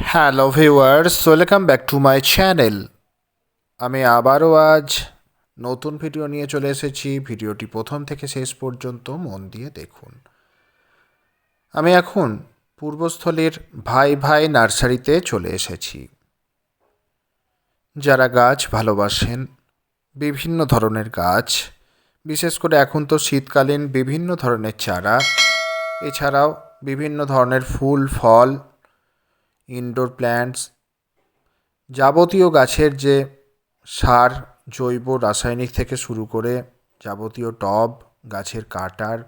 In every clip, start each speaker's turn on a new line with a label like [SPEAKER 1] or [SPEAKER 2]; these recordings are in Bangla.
[SPEAKER 1] Hello viewers welcome back to my channel আমি আবারও আজ নতুন ভিডিও নিয়ে চলে এসেছি। ভিডিওটি প্রথম থেকে শেষ পর্যন্ত মন দিয়ে দেখুন। আমি এখন পূর্বস্থলীর ভাই ভাই নার্সারিতে চলে এসেছি। যারা গাছ ভালোবাসেন, বিভিন্ন ধরনের গাছ, বিশেষ করে এখন তো শীতকালীন বিভিন্ন ধরনের চারা, এছাড়াও বিভিন্ন ধরনের ফুল, ফল ইনডোর প্ল্যান্টস যাবতীয় গাছের যে সার, জৈব রাসায়নিক থেকে শুরু করে যাবতীয় টব, গাছের কাটার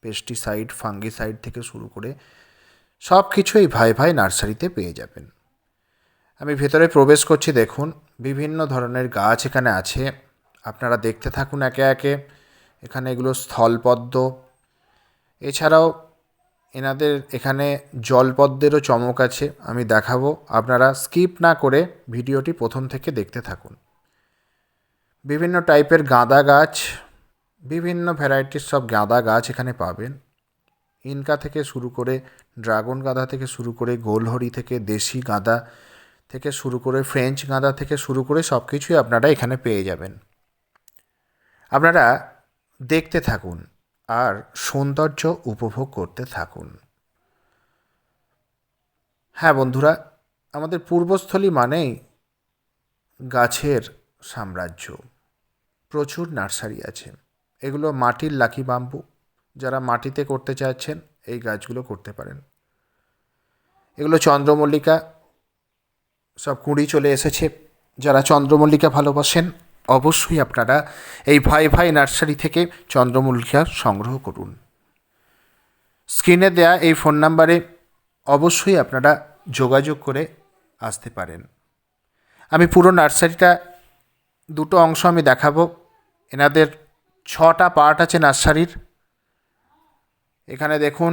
[SPEAKER 1] পেস্টিসাইড ফাঙ্গিসাইড থেকে শুরু করে সব কিছুই ভাই ভাই নার্সারিতে পেয়ে যাবেন। আমি ভেতরে প্রবেশ করছি, দেখুন, বিভিন্ন ধরনের গাছ এখানে আছে। আপনারা দেখতে থাকুন একে একে। এখানে এগুলো স্থলপদ্ম। এছাড়াও এনাদের এখানে জলপদ্মেরও চমক আছে, আমি দেখাবো। আপনারা স্কিপ না করে ভিডিওটি প্রথম থেকে দেখতে থাকুন। বিভিন্ন টাইপের গাঁদা গাছ, বিভিন্ন ভ্যারাইটির সব গাঁদা গাছ এখানে পাবেন। ইনকা থেকে শুরু করে ড্রাগন গাঁদা থেকে শুরু করে গোলহরি থেকে, দেশি গাঁদা থেকে শুরু করে ফ্রেঞ্চ গাঁদা থেকে শুরু করে সব কিছুই আপনারা এখানে পেয়ে যাবেন। আপনারা দেখতে থাকুন। আর সৌন্দর্য উপভোগ করতে থাকুন। হ্যাঁ বন্ধুরা, আমাদের পূর্বস্থলী মানেই গাছের সাম্রাজ্য। প্রচুর নার্সারি আছে। এগুলো মাটির লাকি বাম্বু। যারা মাটিতে করতে চাচ্ছেন এই গাছগুলো করতে পারেন। এগুলো চন্দ্রমল্লিকা, সব কুঁড়ি চলে এসেছে। যারা চন্দ্রমল্লিকা ভালোবাসেন অবশ্যই আপনারা এই ভাই ভাই নার্সারি থেকে চন্দ্রমল্লিকা সংগ্রহ করুন। স্ক্রিনে দেয়া এই ফোন নাম্বারে অবশ্যই আপনারা যোগাযোগ করে আসতে পারেন। আমি পুরো নার্সারিটা দুটো অংশ আমি দেখাবো। এনাদের ছটা পার্ট আছে নার্সারির। এখানে দেখুন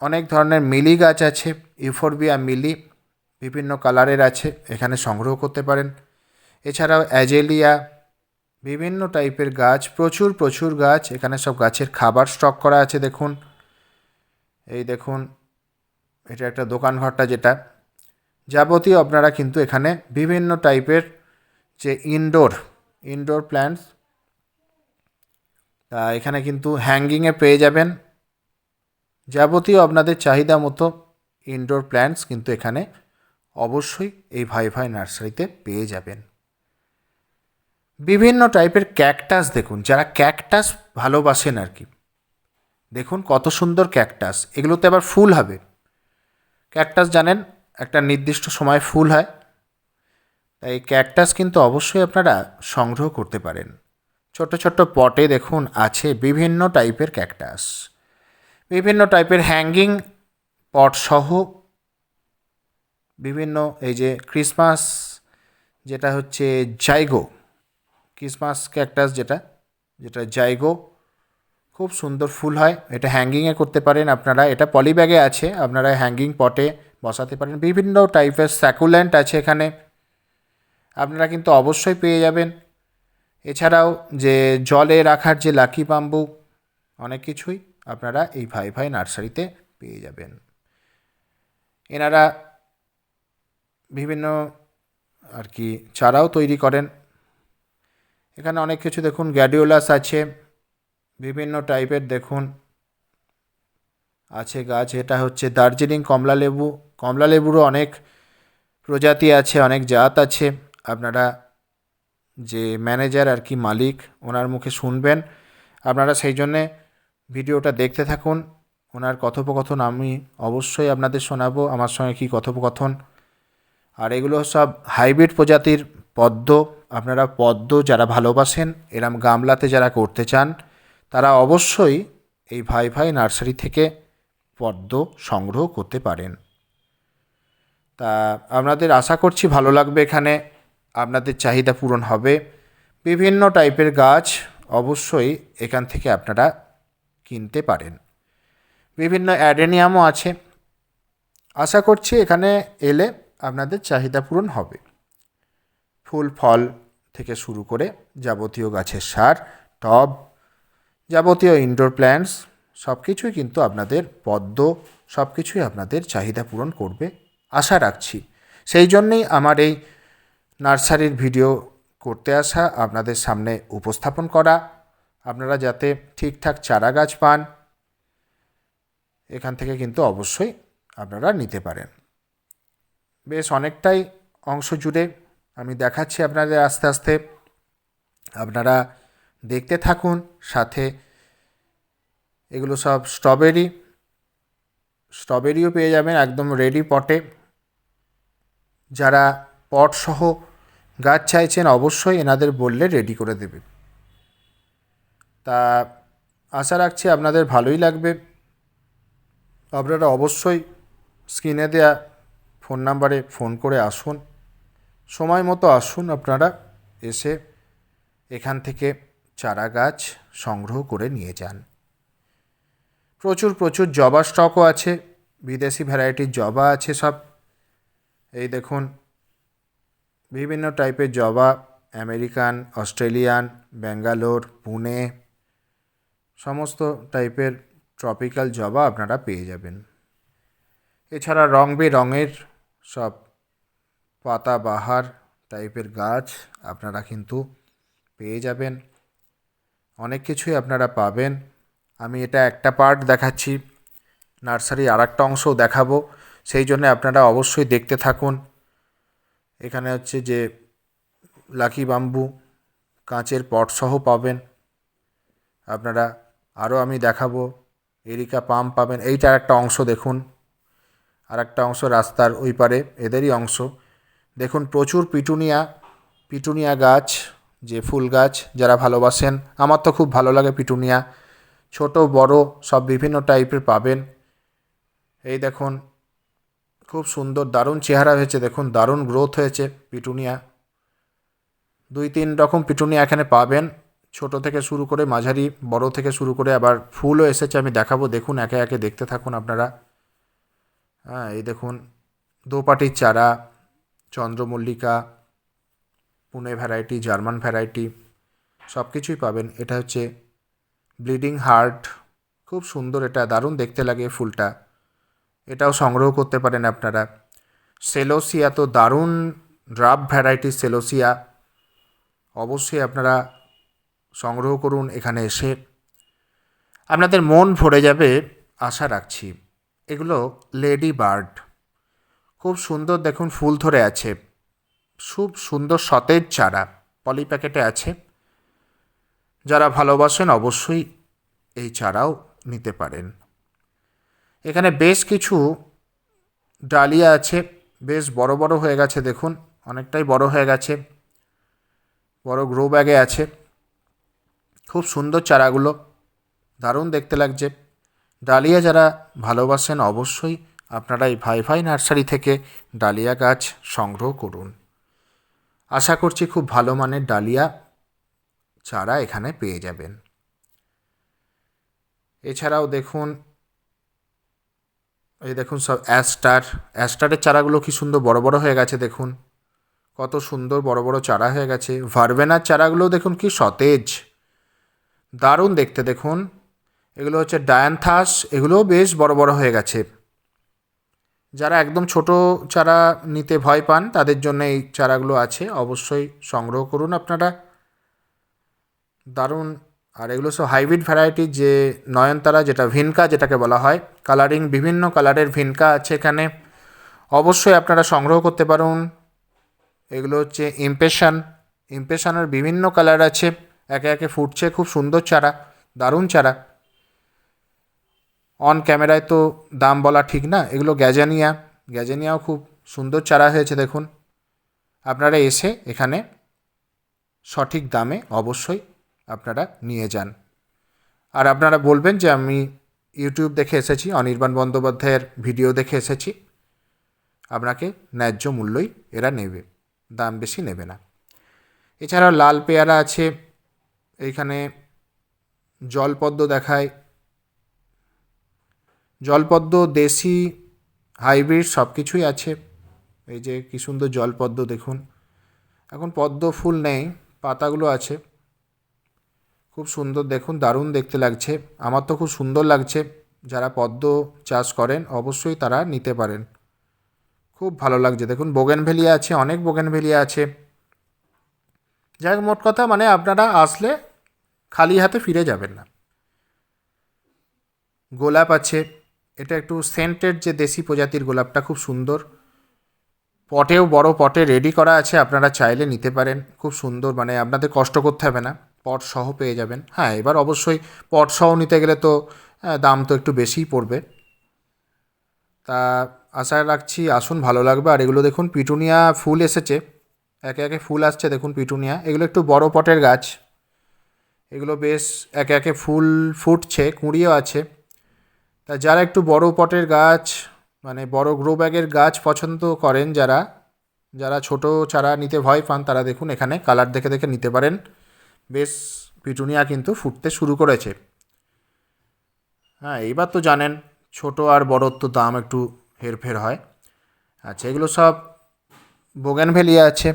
[SPEAKER 1] অনেক ধরনের মিলি গাছ আছে, ইউফোরবিয়া মিলি, বিভিন্ন কালারের আছে, এখানে সংগ্রহ করতে পারেন। এছাড়াও অ্যাজেলিয়া, বিভিন্ন টাইপের গাছ, প্রচুর প্রচুর গাছ। এখানে সব গাছের খাবার স্টক করা আছে, দেখুন। এই দেখুন, এটা একটা দোকান ঘরটা যেটা। যাবতীয় আপনারা কিন্তু এখানে বিভিন্ন টাইপের যে ইনডোর ইনডোর প্ল্যান্টস তা এখানে কিন্তু হ্যাঙ্গিংয়ে পেয়ে যাবেন। যাবতীয় আপনাদের চাহিদা মতো ইনডোর প্ল্যান্টস কিন্তু এখানে অবশ্যই এই ভাই ভাই নার্সারিতে পেয়ে যাবেন। বিভিন্ন টাইপের ক্যাকটাস দেখুন, যারা ক্যাকটাস ভালোবাসেন আর কি দেখুন কত সুন্দর ক্যাকটাস এগুলোতে আবার ফুল হবে। ক্যাকটাস জানেন, একটা নির্দিষ্ট সময় ফুল হয়। তাই ক্যাকটাস কিন্তু অবশ্যই আপনারা সংগ্রহ করতে পারেন। ছোট ছোট পটে দেখুন আছে বিভিন্ন টাইপের ক্যাকটাস বিভিন্ন টাইপের হ্যাঙ্গিং পট সহ বিভিন্ন এই যে ক্রিসমাস যেটা হচ্ছে জাইগো ক্রিসমাস ক্যাকটাস যেটা যেটা জাইগো খুব সুন্দর ফুল হয়। এটা হ্যাঙ্গিংয়ে করতে পারেন আপনারা। এটা পলি ব্যাগে আছে, আপনারা হ্যাঙ্গিং পটে বসাতে পারেন। বিভিন্ন টাইপের স্যাকুল্যান্ট আছে এখানে। আপনারা কিন্তু অবশ্যই পেয়ে যাবেন। এছাড়াও যে জলে রাখার যে লাকি বাম্বু অনেক কিছুই আপনারা এই ভাই ভাই নার্সারিতে পেয়ে যাবেন। এনারা বিভিন্ন আর কি চারাও তৈরি করেন। এখানে অনেক কিছু দেখুন, গ্যাডিওলাস আছে, বিভিন্ন টাইপের দেখুন, আছে গাছ, এটা হচ্ছে দার্জিলিং কমলা লেবু, কমলা লেবুরও অনেক প্রজাতি আছে, অনেক জাত আছে, আপনারা যে ম্যানেজার আর কি মালিক, ওনার মুখে শুনবেন, আপনারা সেই জন্যে ভিডিওটা দেখতে থাকুন, ওনার কথোপকথন আমি অবশ্যই আপনাদের শোনাবো, আমার সঙ্গে কী কথোপকথন, আর এগুলো সব হাইব্রিড প্রজাতির পদ্ম, আপনারা পদ্ম যারা ভালোবাসেন, এরম গামলাতে যারা করতে চান, তারা অবশ্যই এই ভাই ভাই নার্সারি থেকে পদ্ম সংগ্রহ করতে পারেন। তা আপনাদের আশা করছি ভালো লাগবে এখানে, আপনাদের চাহিদা পূরণ হবে। বিভিন্ন টাইপের গাছ অবশ্যই এখান থেকে আপনারা কিনতে পারেন। বিভিন্ন অ্যাডেনিয়ামও আছে। আশা করছি এখানে এলে আপনাদের চাহিদা পূরণ হবে। ফুল, ফল থেকে শুরু করে যাবতীয় গাছের সার, টব, যাবতীয় ইনডোর প্ল্যান্টস সব কিছুই কিন্তু আপনাদের পদ্ম সব কিছুই আপনাদের চাহিদা পূরণ করবে, আশা রাখছি। সেই জন্যেই আমার এই নার্সারির ভিডিও করতে আসা, আপনাদের সামনে উপস্থাপন করা, আপনারা যাতে ঠিকঠাক চারা গাছ পান, এখান থেকে কিন্তু অবশ্যই আপনারা নিতে পারেন। বেশ অনেকটাই অংশ জুড়ে আমি দেখাচ্ছি আপনাদের আস্তে আস্তে। আপনারা দেখতে থাকুন, সাথে এগুলো সব স্ট্রবেরি। স্ট্রবেরিও পেয়ে যাবেন একদম রেডি পটে। যারা পট সহ গাছ চাইছেন, অবশ্যই এনাদের বললে রেডি করে দেবে তা আশা রাখছি আপনাদের ভালোই লাগবে। আপনারা অবশ্যই স্ক্রিনে দেয়া ফোন নাম্বারে ফোন করে আসুন। সময় মতো আসুন আপনারা, এসে এখান থেকে চারা গাছ সংগ্রহ করে নিয়ে যান। প্রচুর প্রচুর জবা স্টকও আছে, বিদেশি ভ্যারাইটির জবা আছে সব। এই দেখুন, বিভিন্ন টাইপের জবা আমেরিকান অস্ট্রেলিয়ান ব্যাঙ্গালোর পুনে সমস্ত টাইপের ট্রপিক্যাল জবা আপনারা পেয়ে যাবেন। এছাড়া রং বেরঙের সব পাতাবাহার টাইপের গাছ আপনারা কিন্তু পেয়ে যাবেন। অনেক কিছুই আপনারা পাবেন। আমি এটা একটা পার্ট দেখাচ্ছি। নার্সারি আর একটা অংশও দেখাবো। সেই জন্য আপনারা অবশ্যই দেখতে থাকুন। এখানে হচ্ছে যে লাকি বাম্বু, কাঁচের পটসহ পাবেন। আপনারা আরও আমি দেখাবো। এরিকা পাম পাবেন। এইটার একটা অংশ দেখুন। আর একটা অংশ রাস্তার ওই পারে। এদেরই অংশ। দেখুন, প্রচুর পিটুনিয়া পিটুনিয়া গাছ, যে ফুল গাছ যারা ভালোবাসেন। আমার তো খুব ভালো লাগে পিটুনিয়া। ছোট, বড়, সব বিভিন্ন টাইপের পাবেন। এই দেখুন, খুব সুন্দর, দারুণ চেহারা হয়েছে। দেখুন, দারুণ গ্রোথ হয়েছে পিটুনিয়া। দুই, তিন রকম পিটুনিয়া এখানে পাবেন। ছোট থেকে শুরু করে মাঝারি, বড় থেকে শুরু করে আবার ফুলও এসেছে, আমি দেখাবো। দেখুন, একে একে দেখতে থাকুন আপনারা। হ্যাঁ এই দেখুন, দোপাটির চারা চন্দ্রমল্লিকা পুনে ভ্যারাইটি জার্মান ভ্যারাইটি সব কিছুই পাবেন। এটা হচ্ছে ব্লিডিং হার্ট খুব সুন্দর, এটা দারুণ দেখতে লাগে ফুলটা। এটাও সংগ্রহ করতে পারেন আপনারা। সেলোসিয়া তো দারুণ ড্রাফ ভ্যারাইটি সেলোসিয়া অবশ্যই আপনারা সংগ্রহ করুন এখানে এসে। আপনাদের মন ভরে যাবে, আশা রাখছি। এগুলো লেডি বার্ড খুব সুন্দর দেখুন ফুল ধরে আছে। খুব সুন্দর সতেজ চারা, পলি প্যাকেটে আছে। যারা ভালোবাসেন অবশ্যই এই চারাও নিতে পারেন। এখানে বেশ কিছু ডালিয়া আছে, বেশ বড় বড় হয়ে গেছে দেখুন, অনেকটাই বড় হয়ে গেছে। বড় গ্রো ব্যাগে আছে। খুব সুন্দর চারাগুলো, দারুণ দেখতে লাগছে। ডালিয়া যারা ভালোবাসেন অবশ্যই আপনারা এই ভাই ভাই নার্সারি থেকে ডালিয়া গাছ সংগ্রহ করুন। আশা করছি খুব ভালো মানের ডালিয়া চারা এখানে পেয়ে যাবেন। এছাড়াও দেখুন, এই দেখুন সব অ্যাস্টার। অ্যাস্টারের চারাগুলো কি সুন্দর বড় বড় হয়ে গেছে দেখুন। কত সুন্দর বড় বড় চারা হয়ে গেছে। ভারবেনার চারাগুলো দেখুন কি সতেজ। দারুণ দেখতে দেখুন। এগুলো হচ্ছে ডায়ানথাস। এগুলোও বেশ বড় বড় হয়ে গেছে। যারা একদম ছোট চারা নিতে ভয় পান, তাদের জন্য এই চারাগুলো আছে। অবশ্যই সংগ্রহ করুন আপনারা। দারুণ। আর এগুলো সব হাইব্রিড ভ্যারাইটি যে নয়নতারা, যেটা ভিনকা যেটাকে বলা হয়, কালারিং, বিভিন্ন কালারের ভিনকা আছে এখানে। অবশ্যই আপনারা সংগ্রহ করতে পারুন। এগুলো হচ্ছে ইমপ্রেশন। ইমপ্রেশনের বিভিন্ন কালার আছে। একে একে ফুটছে। খুব সুন্দর চারা। দারুণ চারা। অন ক্যামেরায় তো দাম বলা ঠিক না, এগুলো গ্যাজানিয়া। গ্যাজানিয়াও খুব সুন্দর চারা হয়েছে, দেখুন। আপনারা এসে এখানে সঠিক দামে অবশ্যই আপনারা নিয়ে যান। আর আপনারা বলবেন যে আমি ইউটিউব দেখে এসেছি, অনির্বাণ বন্দ্যোপাধ্যায়ের ভিডিও দেখে এসেছি। আপনাকে ন্যায্য মূল্যই এরা নেবে, দাম বেশি নেবে না। এছাড়াও লাল পেয়ারা আছে, এইখানে জলপদ্ম দেখায় জলপদ্ম, দেশি, হাইব্রিড সব কিছুই আছে। এই যে কী সুন্দর জলপদ্ম দেখুন। এখন পদ্ম ফুল নেই, পাতাগুলো আছে। খুব সুন্দর দেখুন, দারুণ দেখতে লাগছে। আমার তো খুব সুন্দর লাগছে। যারা পদ্ম চাষ করেন, অবশ্যই তারা নিতে পারেন। খুব ভালো লাগছে। দেখুন, বোগেনভেলিয়া আছে, অনেক বোগেনভেলিয়া আছে। যাই হোক মোট কথা মানে আপনারা আসলে খালি হাতে ফিরে যাবেন না। গোলাপ আছে। এটা একটু সেন্টেড যে দেশি প্রজাতির গোলাপটা খুব সুন্দর। পটেও বড় পটে রেডি করা আছে আপনারা চাইলে নিতে পারেন। খুব সুন্দর মানে আপনাদের কষ্ট করতে হবে না। পট সহ পেয়ে যাবেন। হ্যাঁ এবার অবশ্যই পট সহ নিতে গেলে তো আহ, দাম তো একটু বেশিই পড়বে। তা আশা রাখছি আসুন ভালো লাগবে। আর এগুলো দেখুন পিটুনিয়া ফুল এসেছে। একে একে ফুল আসছে দেখুন পিটুনিয়া। এগুলো একটু বড় পটের গাছ। এগুলো বেশ একে একে ফুল ফুটছে কুঁড়িও আছে। তা যারা একটু বড় পটের গাছ মানে বড় গ্রো ব্যাগের গাছ পছন্দ করেন যারা যারা ছোট চারা নিতে ভয় পান, তারা দেখুন এখানে কালার দেখে দেখে নিতে পারেন। বেশ পিটুনিয়া কিন্তু ফুটতে শুরু করেছে। হ্যাঁ এইবার তো জানেন ছোট আর বড়োর তো দাম একটু হেরফের হয়। আচ্ছা এগুলো সব বোগানভেলিয়া আছে।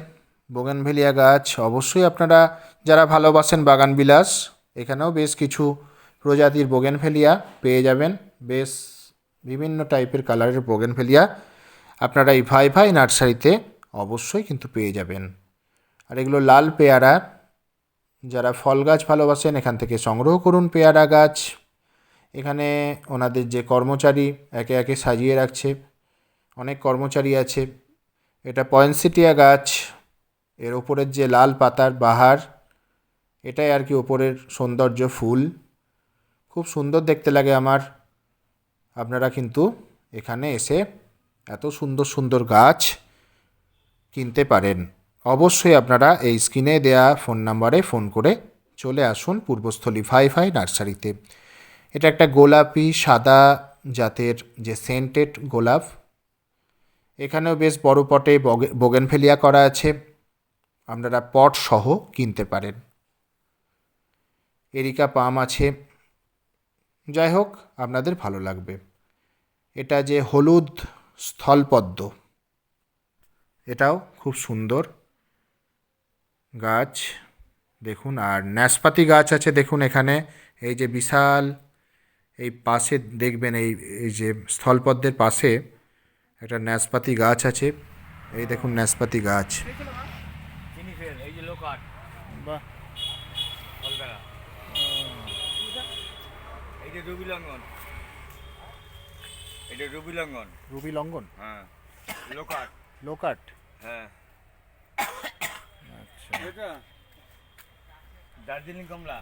[SPEAKER 1] বোগানভেলিয়া গাছ, অবশ্যই আপনারা যারা ভালোবাসেন বাগান বিলাস এখানেও বেশ কিছু প্রজাতির বোগেনভেলিয়া পেয়ে যাবেন। বেশ বিভিন্ন টাইপের কালারের বোগেনভেলিয়া আপনারা এই ভাই ভাই নার্সারিতে অবশ্যই কিন্তু পেয়ে যাবেন। আর এগুলো লাল পেয়ারা। যারা ফল গাছ ভালোবাসেন, এখান থেকে সংগ্রহ করুন পেয়ারা গাছ। এখানে ওনাদের যে কর্মচারী একে একে সাজিয়ে রাখছে। অনেক কর্মচারী আছে। এটা পয়েন্সিটিয়া গাছ। এর ওপরের যে লাল পাতার বাহার, এটাই আর কি ওপরের সৌন্দর্য ফুল। খুব সুন্দর দেখতে লাগে আমার। আপনারা কিন্তু এখানে এসে এত সুন্দর সুন্দর গাছ কিনতে পারেন। অবশ্যই আপনারা এই স্ক্রিনে দেয়া ফোন নাম্বারে ফোন করে চলে আসুন পূর্বস্থলী ফাই ফাই নার্সারিতে। এটা একটা গোলাপি, সাদা জাতের যে সেন্টেড গোলাপ। এখানেও বেশ বড় পটে বোগেনভেলিয়া করা আছে। আপনারা পট সহ কিনতে পারেন। এরিকা পাম আছে। যাই হোক আপনাদের ভালো লাগবে। এটা যে হলুদ স্থলপদ্ম, এটাও খুব সুন্দর গাছ। দেখুন, আর ন্যাসপাতি গাছ আছে, দেখুন এখানে। এই যে বিশাল, এই পাশে দেখবেন এই এই যে স্থলপদ্মের পাশে একটা ন্যাসপাতি গাছ আছে। এই দেখুন ন্যাসপাতি গাছ
[SPEAKER 2] চিনি ফেল এই যে লোকাট
[SPEAKER 3] বাহ
[SPEAKER 2] কলকাতা এই যে রবি এটা রবি
[SPEAKER 1] রুবি
[SPEAKER 2] হ্যাঁ। লোকাট।
[SPEAKER 1] লোকাট?
[SPEAKER 2] হ্যাঁ।
[SPEAKER 1] আচ্ছা।
[SPEAKER 2] এটা? দার্জিলিং কমলা।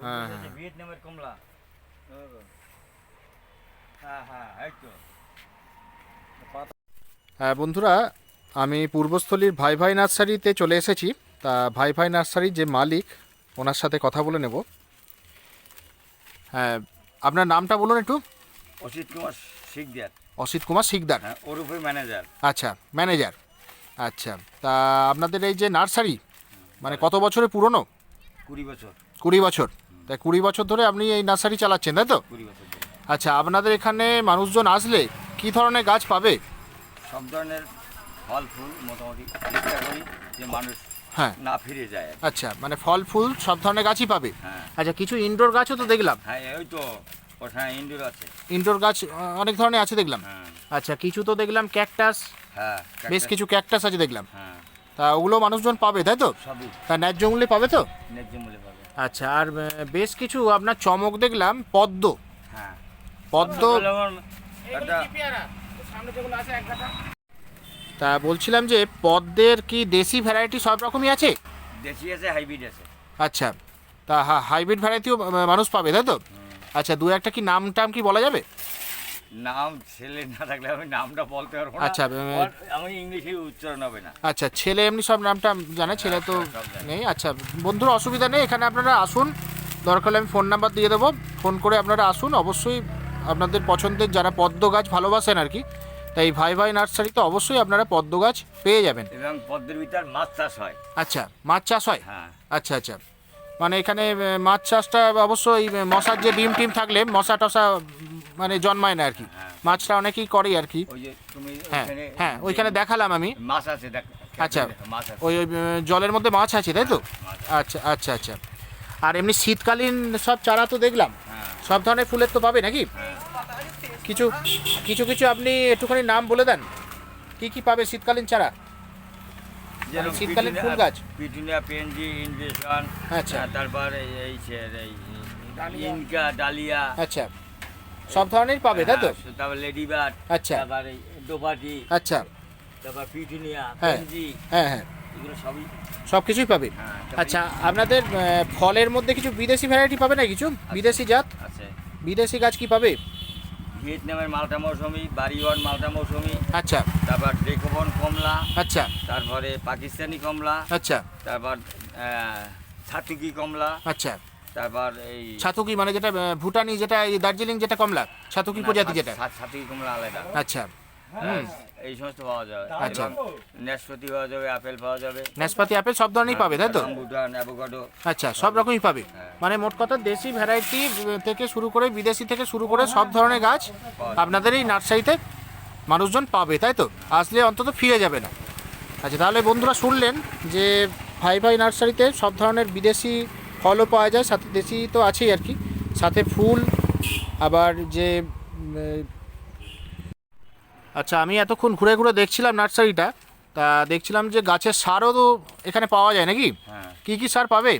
[SPEAKER 1] হ্যাঁ, হ্যাঁ।
[SPEAKER 2] ভিয়েতনামের কমলা। হ্যাঁ। হ্যাঁ এই
[SPEAKER 1] হ্যাঁ বন্ধুরা আমি পূর্বস্থলীর ভাই ভাই নার্সারিতে চলে এসেছি। তা ভাই ভাই নার্সারির যে মালিক ওনার সাথে কথা বলে নেব। হ্যাঁ আপনার নামটা বলুন একটু।
[SPEAKER 2] অসিত কুমার শিকদার।
[SPEAKER 1] অসিত কুমার শিকদার।
[SPEAKER 2] হ্যাঁ ওরফে ম্যানেজার
[SPEAKER 1] আচ্ছা ম্যানেজার আচ্ছা তা আপনাদের এই যে নার্সারি মানে কত বছরের পুরনো?
[SPEAKER 2] কুড়ি বছর।
[SPEAKER 1] কুড়ি বছর। তা কুড়ি বছর ধরে আপনি এই নার্সারি চালাচ্ছেন তাই তো?
[SPEAKER 2] কুড়ি বছর ধরে।
[SPEAKER 1] আচ্ছা আপনাদের এখানে মানুষজন আসলে কি ধরনের গাছ পাবে?
[SPEAKER 2] সব ধরনের ফল ফুল মোটামুটি চেষ্টা করি যে মানুষ
[SPEAKER 1] হ্যাঁ।
[SPEAKER 2] না ফিরে যায়
[SPEAKER 1] আচ্ছা মানে ফল ফুল সব ধরনের গাছই পাবে?
[SPEAKER 2] হ্যাঁ।
[SPEAKER 1] আচ্ছা কিছু ইনডোর গাছও তো দেখলাম।
[SPEAKER 2] হ্যাঁ ওই তো ওখানে ইন্ডোর আছে।
[SPEAKER 1] ইনডোর গাছ অনেক ধরনের আছে দেখলাম।
[SPEAKER 2] হ্যাঁ।
[SPEAKER 1] আচ্ছা কিছু তো দেখলাম ক্যাকটাস
[SPEAKER 2] হ্যাঁ
[SPEAKER 1] বেশ কিছু ক্যাকটাস আছে দেখলাম।
[SPEAKER 2] হ্যাঁ।
[SPEAKER 1] তা ওগুলো মানুষজন পাবে তাই তো? তা ন্যায্য মূল্যে পাবে তো?
[SPEAKER 2] ন্যায্য মূল্যে পাবে।
[SPEAKER 1] আচ্ছা আর বেশ কিছু আপনার চমক দেখলাম পদ্ম।
[SPEAKER 2] হ্যাঁ।
[SPEAKER 1] পদ্ম তা বলছিলাম যে পদ্মের কি দেশি ভ্যারাইটি সব রকমই আছে?
[SPEAKER 2] দেশি আছে হাইব্রিড আছে।
[SPEAKER 1] আচ্ছা তা হাইব্রিড ভ্যারাইটিও মানুষ পাবে তাই তো? আচ্ছা দু একটা কি নাম টাম কি বলা যাবে?
[SPEAKER 2] নাম ছেলে না থাকলে আমি নামটা বলতে পারব না।
[SPEAKER 1] আচ্ছা,
[SPEAKER 2] আমি ইংলিশে উচ্চারণ হবে না।
[SPEAKER 1] আচ্ছা ছেলে এমনি সব নামটা জানে ছেলে তো
[SPEAKER 2] হ্যাঁ।
[SPEAKER 1] নেই। আচ্ছা বন্ধুরা অসুবিধা নেই এখানে আপনারা আসুন। দরকার হলে আমি ফোন নাম্বার দিয়ে দেবো। ফোন করে আপনারা আসুন। অবশ্যই আপনাদের পছন্দের যারা পদ্ম গাছ ভালোবাসেন আর কি তাই ভাই ভাই নার্সারিতে অবশ্যই আপনারা পদ্ম গাছ পেয়ে যাবেন।
[SPEAKER 2] এবং পদ্মের ভিতর মাছ চাষ হয়।
[SPEAKER 1] আচ্ছা মাছ চাষ হয়?
[SPEAKER 2] হ্যাঁ।
[SPEAKER 1] আচ্ছা আচ্ছা। মানে এখানে মাছ চাষটা অবশ্যই মশার যে ডিম টিম থাকলে মশা টশা মানে জন্মায় না আর কি
[SPEAKER 2] হ্যাঁ।
[SPEAKER 1] মাছটা অনেকেই করে আর কি হ্যাঁ হ্যাঁ ওইখানে দেখালাম আমি।
[SPEAKER 2] মাছ আছে
[SPEAKER 1] আচ্ছা। ওই ওই, জলের মধ্যে মাছ আছে তাই তো? আচ্ছা আচ্ছা আচ্ছা। আর এমনি শীতকালীন সব চারা তো দেখলাম।
[SPEAKER 2] হ্যাঁ।
[SPEAKER 1] সব ধরনের ফুলের তো পাবে নাকি?
[SPEAKER 2] হ্যাঁ।
[SPEAKER 1] কিছু কিছু কিছু আপনি একটুখানি নাম বলে দেন। কি কি পাবে শীতকালীন চারা? শীতকালীন ফুল গাছ?
[SPEAKER 2] পিটুনিয়া পেনজি ইনভেশন
[SPEAKER 1] আচ্ছা।
[SPEAKER 2] তারপর এই ইনকা ডালিয়া।
[SPEAKER 1] আচ্ছা। সব ধরনের পাবে তাই তো?
[SPEAKER 2] হ্যাঁ, তারপর লেডিবার্ড
[SPEAKER 1] আচ্ছা।
[SPEAKER 2] তারপর এই দোপাটি
[SPEAKER 1] আচ্ছা।
[SPEAKER 2] তারপর পিটুনিয়া
[SPEAKER 1] হ্যাঁ।
[SPEAKER 2] পেনজি
[SPEAKER 1] হ্যাঁ হ্যাঁ।
[SPEAKER 2] এগুলো সবই।
[SPEAKER 1] সব কিছুই পাবে।
[SPEAKER 2] হ্যাঁ,
[SPEAKER 1] আচ্ছা আপনাদের ফলের মধ্যে কিছু বিদেশি ভ্যারাইটি পাবে না কিছু? বিদেশি জাত?
[SPEAKER 2] আছে।
[SPEAKER 1] বিদেশি গাছ কি পাবে?
[SPEAKER 2] ভিয়েতনামের মালটা মৌসুমি বাড়িওয়ান মালটা মৌসুমি
[SPEAKER 1] আচ্ছা।
[SPEAKER 2] তারপর ডেকোবন কমলা
[SPEAKER 1] আচ্ছা।
[SPEAKER 2] তারপরে পাকিস্তানি কমলা
[SPEAKER 1] আচ্ছা।
[SPEAKER 2] তারপর ছাতুকি কমলা
[SPEAKER 1] আচ্ছা।
[SPEAKER 2] তারপর এই
[SPEAKER 1] ছাতুকি মানে যেটা ভুটানি যেটা এই দার্জিলিং যেটা কমলা ছাতুকি প্রজাতি যেটা।
[SPEAKER 2] ছাত- ছাতুকি কমলা আলাদা।
[SPEAKER 1] আচ্ছা।
[SPEAKER 2] এই সমস্ত পাওয়া যাবে।
[SPEAKER 1] আচ্ছা।
[SPEAKER 2] নাশপাতি পাওয়া যাবে আপেল পাওয়া যাবে।
[SPEAKER 1] নাশপাতি আপেল সব ধরনেরই পাবে তাই তো?
[SPEAKER 2] অ্যাভোকাডো।
[SPEAKER 1] আচ্ছা সব রকমই পাবে।
[SPEAKER 2] হ্যাঁ।
[SPEAKER 1] মানে মোট কথা দেশি ভ্যারাইটি থেকে শুরু করে বিদেশি থেকে শুরু করে সব ধরনের গাছ আপনাদের এই নার্সারিতে মানুষজন পাবে তাই তো? আসলে অন্তত ফিরে যাবে না। আচ্ছা তাহলে বন্ধুরা শুনলেন যে ভাই ভাই নার্সারিতে সব ধরনের বিদেশি ফলও পাওয়া যায় সাথে দেশি তো আছেই আর কি। সাথে ফুল আবার যে আচ্ছা আমি এতক্ষণ ঘুরে ঘুরে দেখছিলাম নার্সারিটা। তা দেখছিলাম যে গাছের সারও তো এখানে পাওয়া যায় নাকি?
[SPEAKER 2] হ্যাঁ।
[SPEAKER 1] কি কি সার পাবে?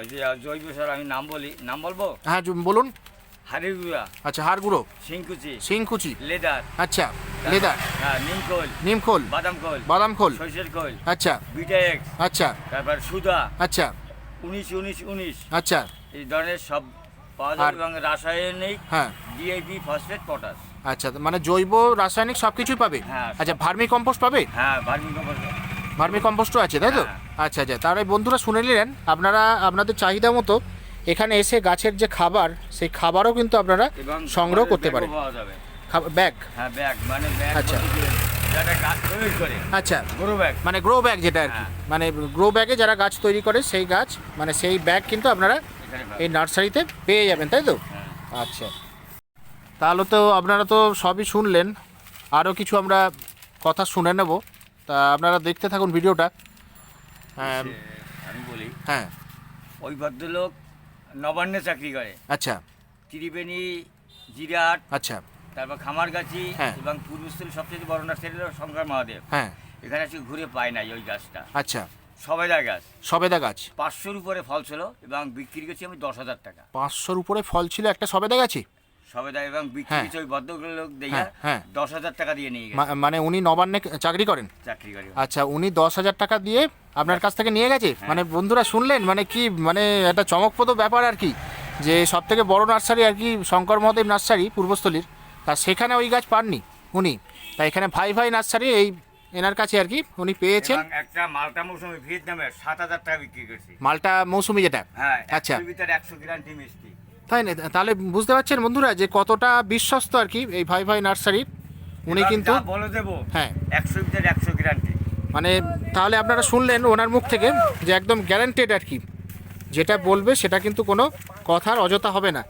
[SPEAKER 2] এই যে জৈব সার আমি নাম বলি। নাম বলব?
[SPEAKER 1] হ্যাঁ বলুন।
[SPEAKER 2] হাড়ির গুঁড়া।
[SPEAKER 1] আচ্ছা হাড় গুঁড়ো।
[SPEAKER 2] শিংকুচি।
[SPEAKER 1] শিংকুচি।
[SPEAKER 2] লেদার।
[SPEAKER 1] আচ্ছা লেদার।
[SPEAKER 2] হ্যাঁ নিমকোল
[SPEAKER 1] নিমখোল
[SPEAKER 2] বাদাম কোল
[SPEAKER 1] বাদাম খোল।
[SPEAKER 2] সরিষার কোল
[SPEAKER 1] আচ্ছা।
[SPEAKER 2] Beta X.
[SPEAKER 1] আচ্ছা।
[SPEAKER 2] তারপর সুদা।
[SPEAKER 1] আচ্ছা।
[SPEAKER 2] উনিশ উনিশ উনিশ।
[SPEAKER 1] আচ্ছা।
[SPEAKER 2] এই ধরনের সব পাওয়া যাবে এবং রাসায়নিক
[SPEAKER 1] হ্যাঁ।
[SPEAKER 2] ডিআইপি ফসফেট পটাশ
[SPEAKER 1] আচ্ছা মানে জৈব রাসায়নিক সব কিছুই পাবে?
[SPEAKER 2] হ্যাঁ,
[SPEAKER 1] আচ্ছা ভার্মি কম্পোস্ট পাবে?
[SPEAKER 2] হ্যাঁ ভার্মি কম্পোস্ট
[SPEAKER 1] ভার্মি কম্পোস্টও আছে তাই তো?
[SPEAKER 2] হ্যাঁ।
[SPEAKER 1] আচ্ছা আচ্ছা তাহলে বন্ধুরা শুনে নিলেন আপনারা আপনাদের চাহিদা মতো এখানে এসে গাছের যে খাবার সেই খাবারও কিন্তু আপনারা
[SPEAKER 2] এবং
[SPEAKER 1] সংগ্রহ
[SPEAKER 2] ঘরের
[SPEAKER 1] করতে
[SPEAKER 2] ব্যাগও
[SPEAKER 1] পারেন।
[SPEAKER 2] পাওয়া যাবে।
[SPEAKER 1] ব্যাগ?
[SPEAKER 2] হ্যাঁ ব্যাগ মানে ব্যাগ
[SPEAKER 1] আচ্ছা।
[SPEAKER 2] বলতে কি, যারা গাছ তৈরি করে
[SPEAKER 1] আচ্ছা।
[SPEAKER 2] গরু ব্যাগ।
[SPEAKER 1] মানে গ্রো ব্যাগ যেটা আর কি।
[SPEAKER 2] হ্যাঁ।
[SPEAKER 1] মানে গ্রো ব্যাগে যারা গাছ তৈরি করে সেই গাছ মানে সেই ব্যাগ কিন্তু আপনারা
[SPEAKER 2] এখানে পাবে।
[SPEAKER 1] এই নার্সারিতে পেয়ে যাবেন তাই তো?
[SPEAKER 2] হ্যাঁ।
[SPEAKER 1] আচ্ছা। তাহলে তো আপনারা তো সবই শুনলেন। আরও কিছু আমরা কথা শুনে নেব। তা আপনারা দেখতে থাকুন ভিডিওটা। হ্যাঁ।
[SPEAKER 2] আমি বলি
[SPEAKER 1] হ্যাঁ।
[SPEAKER 2] ওই ভদ্রলোক নবান্নে চাকরি করে।
[SPEAKER 1] আচ্ছা।
[SPEAKER 2] ত্রিবেণী জিরাট
[SPEAKER 1] আচ্ছা।
[SPEAKER 2] তারপর খামারগাছি
[SPEAKER 1] হ্যাঁ।
[SPEAKER 2] এবং পূর্বস্থলী সবচেয়ে বড় নার্সারি শঙ্কর মহাদেব।
[SPEAKER 1] হ্যাঁ।
[SPEAKER 2] এখানে আজকে ঘুরে পায় নাই ওই গাছটা।
[SPEAKER 1] আচ্ছা।
[SPEAKER 2] সবেদা গাছ।
[SPEAKER 1] সবেদা গাছ।
[SPEAKER 2] পাঁচশোর উপরে ফল ছিল এবং বিক্রি করছি আমি দশ হাজার টাকা।
[SPEAKER 1] পাঁচশোর উপরে ফল ছিল একটা সবেদা গাছে?
[SPEAKER 2] সবেদা এবং
[SPEAKER 1] হ্যাঁ।
[SPEAKER 2] দিয়ে
[SPEAKER 1] হ্যাঁ, হ্যাঁ।
[SPEAKER 2] দশ হাজার টাকা দিয়ে নিয়ে গেছে।
[SPEAKER 1] মানে উনি নবান্নে চাকরি করেন?
[SPEAKER 2] চাকরি করে
[SPEAKER 1] আচ্ছা উনি দশ হাজার টাকা দিয়ে আপনার কাছ থেকে নিয়ে গেছে? মানে বন্ধুরা শুনলেন? মানে কি মানে একটা চমকপ্রদ ব্যাপার আর কি যে সব থেকে বড় নার্সারি আর কি শঙ্কর মহাদেব নার্সারি পূর্বস্থলীর তা সেখানে ওই গাছ পাননি উনি। তা এখানে ভাই ভাই নার্সারি এই এনার কাছে আর কি উনি পেয়েছেন।
[SPEAKER 2] একটা মালটা মৌসুমি ভিয়েতনামের সাত হাজার টাকা বিক্রি করছি।
[SPEAKER 1] মালটা মৌসুমি যেটা?
[SPEAKER 2] হ্যাঁ
[SPEAKER 1] আচ্ছা।
[SPEAKER 2] ভিতরে একশো গ্রান্টি মিষ্টি
[SPEAKER 1] তাই না? তাহলে বুঝতে পারছেন বন্ধুরা যে কতটা বিশ্বস্ত আর কি এই ভাই ভাই নার্সারির উনি কিন্তু
[SPEAKER 2] বলে দেবো
[SPEAKER 1] হ্যাঁ।
[SPEAKER 2] ভিতরে একশো গ্রান্টি
[SPEAKER 1] মানে তাহলে আপনারা শুনলেন ওনার মুখ থেকে যে একদম গ্যারান্টেড আর কি। যেটা বলবে সেটা কিন্তু কোনো কথার অযথা হবে না।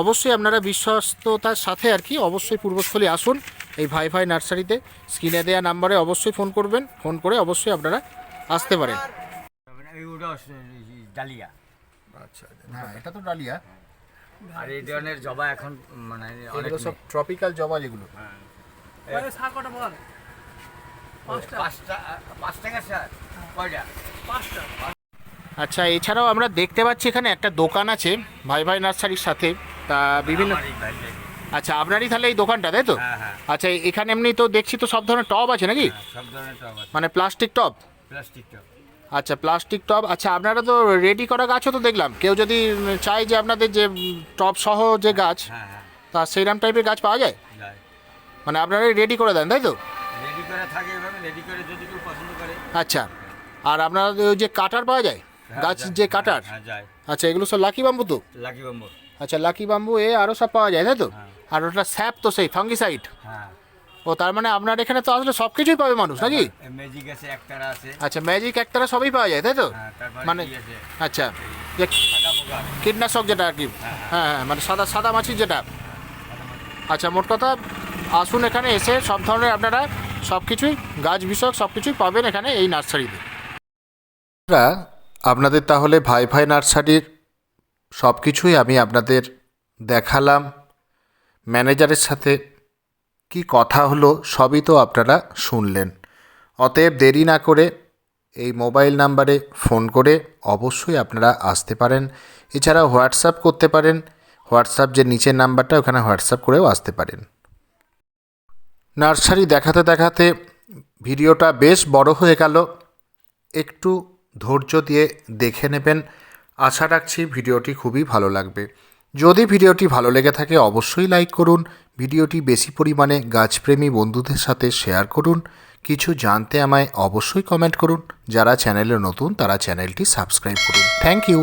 [SPEAKER 1] অবশ্যই আপনারা বিশ্বস্ততার সাথে আর কি অবশ্যই পূর্বস্থলী আসুন এই ভাই ভাই নার্সারিতে। স্ক্রিনে দেওয়া নাম্বারে অবশ্যই ফোন করবেন ফোন করে অবশ্যই আপনারা আসতে পারেন।
[SPEAKER 2] ডালিয়া।
[SPEAKER 1] আচ্ছা হ্যাঁ এটা তো ডালিয়া।
[SPEAKER 2] আর এই ধরনের জবা এখন মানে অনেক
[SPEAKER 1] সব ট্রপিক্যাল জবা যেগুলো।
[SPEAKER 3] সার কটা বল পাঁচটা।
[SPEAKER 2] পাঁচটা স্যার কয়টা?
[SPEAKER 3] পাঁচটা।
[SPEAKER 1] আচ্ছা এছাড়াও আমরা দেখতে পাচ্ছি এখানে একটা দোকান আছে ভাই ভাই নার্সারির সাথে। তা বিভিন্ন। আচ্ছা আপনারই তাহলে এই দোকানটা তাই তো?
[SPEAKER 2] হ্যাঁ হ্যাঁ।
[SPEAKER 1] আচ্ছা এখানে এমনি তো দেখছি তো সব ধরনের টব আছে নাকি?
[SPEAKER 2] হ্যাঁ, সব ধরনের টব আছে।
[SPEAKER 1] মানে প্লাস্টিক টব
[SPEAKER 2] প্লাস্টিক টব
[SPEAKER 1] আচ্ছা প্লাস্টিক টব আচ্ছা আপনারা তো রেডি করা গাছও তো দেখলাম। কেউ যদি চায় যে আপনাদের যে টব সহ যে গাছ
[SPEAKER 2] হ্যাঁ হ্যাঁ।
[SPEAKER 1] তা সেইরকম টাইপের গাছ পাওয়া যায়? মানে আপনারা রেডি করে দেন তাই তো?
[SPEAKER 2] রেডি করে থাকে এভাবে রেডি করে যদি কেউ পছন্দ করে।
[SPEAKER 1] আচ্ছা আর আপনারা ওই যে কাটার পাওয়া যায়?
[SPEAKER 2] হ্যাঁ,
[SPEAKER 1] গাছ যে কাটার
[SPEAKER 2] হ্যাঁ
[SPEAKER 1] আচ্ছা এগুলো সব লাকি বাম্বু তো?
[SPEAKER 2] লাকি বাম্বু
[SPEAKER 1] আচ্ছা লাকি বাম্বু এ আরও সব পাওয়া যায় তাই তো?
[SPEAKER 2] হ্যাঁ।
[SPEAKER 1] আর ওটা স্যাপ তো সেই ফাঙ্গিসাইড
[SPEAKER 2] হ্যাঁ।
[SPEAKER 1] ও তার মানে আপনার এখানে তো আসলে সব কিছুই পাবে মানুষ নাকি?
[SPEAKER 2] ম্যাজিক আছে একটারা আছে।
[SPEAKER 1] আচ্ছা ম্যাজিক একতারা সবই পাওয়া যায় তাই তো?
[SPEAKER 2] হ্যাঁ
[SPEAKER 1] মানে আচ্ছা যে কীটনাশক যেটা আর কি। হ্যাঁ হ্যাঁ। মানে সাদা সাদা মাছি যেটা। আচ্ছা মোট কথা আসুন এখানে এসে সব ধরনের আপনারা সব কিছুই গাছ বিষয়ক সব কিছুই পাবেন এখানে এই নার্সারিতে। আপনাদের তাহলে ভাই ভাই নার্সারির সব কিছুই আমি আপনাদের দেখালাম। ম্যানেজারের সাথে কি কথা হলো সবই তো আপনারা শুনলেন। অতএব দেরি না করে এই মোবাইল নাম্বারে ফোন করে অবশ্যই আপনারা আসতে পারেন। এছাড়া হোয়াটসঅ্যাপ করতে পারেন। হোয়াটসঅ্যাপ যে নিচের নাম্বারটা, ওখানে হোয়াটসঅ্যাপ করেও আসতে পারেন। নার্সারি দেখাতে দেখাতে ভিডিওটা বেশ বড় হয়ে গেল। একটু ধৈর্য দিয়ে দেখে নেবেন। আশা রাখছি ভিডিওটি খুবই ভালো লাগবে। যদি ভিডিওটি ভালো লেগে থাকে, অবশ্যই লাইক করুন। ভিডিওটি বেশি পরিমাণে গাছপ্রেমী বন্ধুদের সাথে শেয়ার করুন। কিছু জানতে আমায় অবশ্যই কমেন্ট করুন। যারা চ্যানেলে নতুন, তারা চ্যানেলটি সাবস্ক্রাইব করুন। Thank you.